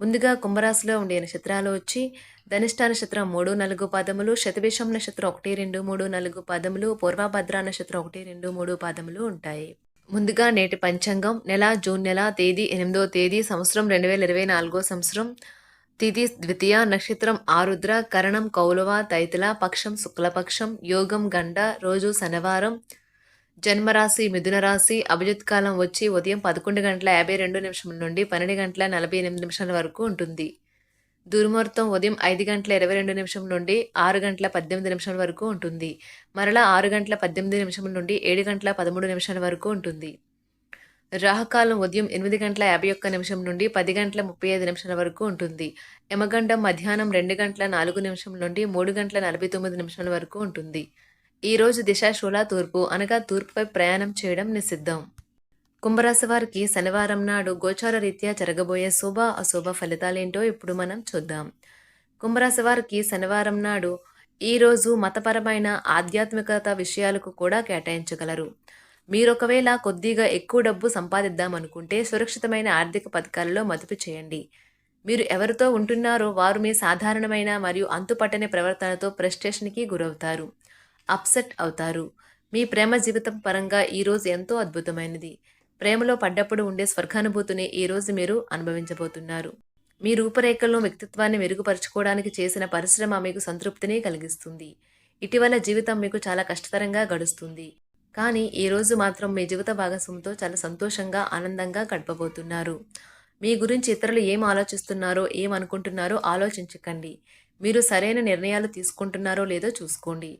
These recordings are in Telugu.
ముందుగా కుంభరాశిలో ఉండే నక్షత్రాలు వచ్చి ధనిష్ట నక్షత్రం మూడు నాలుగు పాదములు శతభిషం నక్షత్రం ఒకటి రెండు మూడు నాలుగు పాదములు పూర్వభద్ర నక్షత్రం ఒకటి రెండు మూడు పాదములు ఉంటాయి. ముందుగా నేటి పంచాంగం నెల జూన్ నెల తేదీ ఎనిమిదో తేదీ సంవత్సరం రెండు వేల ఇరవై నాలుగో సంవత్సరం. తిథి ద్వితీయ నక్షత్రం ఆరుద్ర కరణం కౌలవ తైతల పక్షం శుక్లపక్షం యోగం గండ రోజు శనివారం. జన్మరాశి మిథున రాశి అభిజిత్ కాలం వచ్చి ఉదయం పదకొండు గంటల యాభై రెండు నిమిషం నుండి పన్నెండు గంటల నలభై ఎనిమిది నిమిషాల వరకు ఉంటుంది. దుర్ముహూర్తం ఉదయం ఐదు గంటల ఇరవై రెండు నిమిషం నుండి ఆరు గంటల పద్దెనిమిది నిమిషాల వరకు ఉంటుంది. మరలా ఆరు గంటల పద్దెనిమిది నిమిషం నుండి ఏడు గంటల పదమూడు నిమిషాల వరకు ఉంటుంది. రాహకాలం ఉదయం ఎనిమిది గంటల యాభై ఒక్క నిమిషం నుండి పది గంటల ముప్పై ఐదు నిమిషాల వరకు ఉంటుంది. యమగండం మధ్యాహ్నం రెండు గంటల నాలుగు నిమిషం నుండి మూడు గంటల నలభై తొమ్మిది నిమిషాల వరకు ఉంటుంది. ఈరోజు దిశాశూల తూర్పు అనగా తూర్పుపై ప్రయాణం చేయడం నిషిద్ధం. కుంభరాశి వారికి శనివారం నాడు గోచార రీత్యా జరగబోయే శుభ అశుభ ఫలితాలేంటో ఇప్పుడు మనం చూద్దాం. కుంభరాశి వారికి శనివారం నాడు ఈరోజు మతపరమైన ఆధ్యాత్మికత విషయాలకు కూడా కేటాయించగలరు. మీరు ఒకవేళ కొద్దిగా ఎక్కువ డబ్బు సంపాదిద్దామనుకుంటే సురక్షితమైన ఆర్థిక పథకాలలో మదుపు చేయండి. మీరు ఎవరితో ఉంటున్నారో వారు మీ సాధారణమైన మరియు అంతుపట్టని ప్రవర్తనతో ప్రెస్టేషన్కి గురవుతారు. అప్సెట్ అవుతారు. మీ ప్రేమ జీవితం పరంగా ఈరోజు ఎంతో అద్భుతమైనది. ప్రేమలో పడ్డప్పుడు ఉండే స్వర్గానుభూతిని ఈరోజు మీరు అనుభవించబోతున్నారు. మీ రూపరేఖలను వ్యక్తిత్వాన్ని మెరుగుపరుచుకోవడానికి చేసిన పరిశ్రమ మీకు సంతృప్తిని కలిగిస్తుంది. ఇటీవల జీవితం మీకు చాలా కష్టతరంగా గడుస్తుంది. కానీ ఈరోజు మాత్రం మీ జీవిత భాగస్వామితో చాలా సంతోషంగా ఆనందంగా గడపబోతున్నారు. మీ గురించి ఇతరులు ఏం ఆలోచిస్తున్నారో ఏం అనుకుంటున్నారో ఆలోచించకండి. మీరు సరైన నిర్ణయాలు తీసుకుంటున్నారో లేదో చూసుకోండి.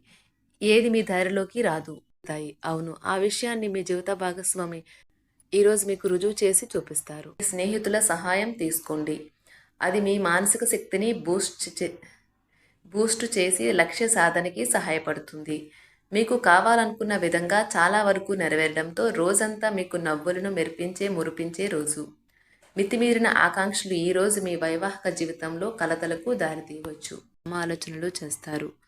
ఏది మీ దారిలోకి రాదు తాయి అవును ఆ విషయాన్ని మీ జీవిత భాగస్వామి ఈరోజు మీకు రుజువు చేసి చూపిస్తారు. స్నేహితుల సహాయం తీసుకోండి. అది మీ మానసిక శక్తిని బూస్ట్ చే బూస్ట్ చేసి లక్ష్య సాధనకి సహాయపడుతుంది. మీకు కావాలనుకున్న విధంగా చాలా వరకు నెరవేరడంతో రోజంతా మీకు నవ్వులను మెరిపించే మురిపించే రోజు. మితిమీరిన ఆకాంక్షలు ఈరోజు మీ వైవాహిక జీవితంలో కలతలకు దారితీయవచ్చు. ఆలోచనలు చేస్తారు.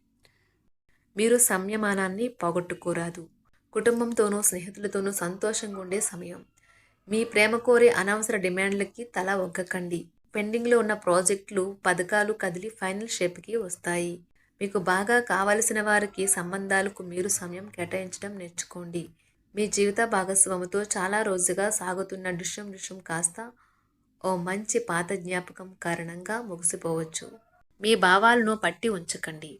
మీరు సంయమానాన్ని పోగొట్టుకోరాదు. కుటుంబంతోనూ స్నేహితులతోనూ సంతోషంగా ఉండే సమయం. మీ ప్రేమ కోరే అనవసర డిమాండ్లకి తల ఒగ్గకండి పెండింగ్లో ఉన్న ప్రాజెక్టులు పథకాలు కదిలి ఫైనల్ షేప్కి వస్తాయి. మీకు బాగా కావలసిన వారికి సంబంధాలకు మీరు సమయం కేటాయించడం నేర్చుకోండి. మీ జీవిత భాగస్వామితో చాలా రోజుగా సాగుతున్న డిషం డిషం కాస్త ఓ మంచి పాత జ్ఞాపకం కారణంగా ముగిసిపోవచ్చు. మీ భావాలను పట్టి ఉంచకండి.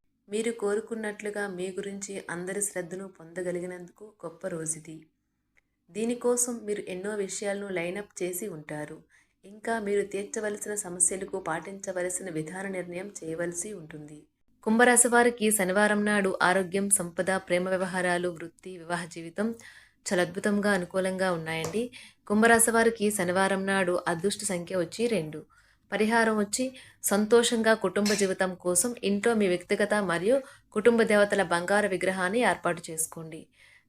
మీరు కోరుకున్నట్లుగా మీ గురించి అందరి శ్రద్ధను పొందగలిగినందుకు గొప్ప రోజుది. దీనికోసం మీరు ఎన్నో విషయాలను లైనప్ చేసి ఉంటారు. ఇంకా మీరు తీర్చవలసిన సమస్యలకు పాటించవలసిన విధాన నిర్ణయం చేయవలసి ఉంటుంది. కుంభరాశి వారికి శనివారం నాడు ఆరోగ్యం సంపద ప్రేమ వ్యవహారాలు వృత్తి వివాహ జీవితం చాలా అద్భుతంగా అనుకూలంగా ఉన్నాయండి. కుంభరాశి వారికి శనివారం నాడు అదృష్ట సంఖ్య వచ్చి రెండు. పరిహారం వచ్చి సంతోషంగా కుటుంబ జీవితం కోసం ఇంట్లో మీ వ్యక్తిగత మరియు కుటుంబ దేవతల బంగారు విగ్రహాన్ని ఏర్పాటు చేసుకోండి.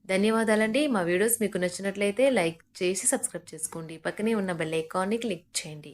ధన్యవాదాలండి. మా వీడియోస్ మీకు నచ్చినట్లయితే లైక్ చేసి సబ్స్క్రైబ్ చేసుకోండి. పక్కనే ఉన్న బెల్ ఐకాన్ని క్లిక్ చేయండి.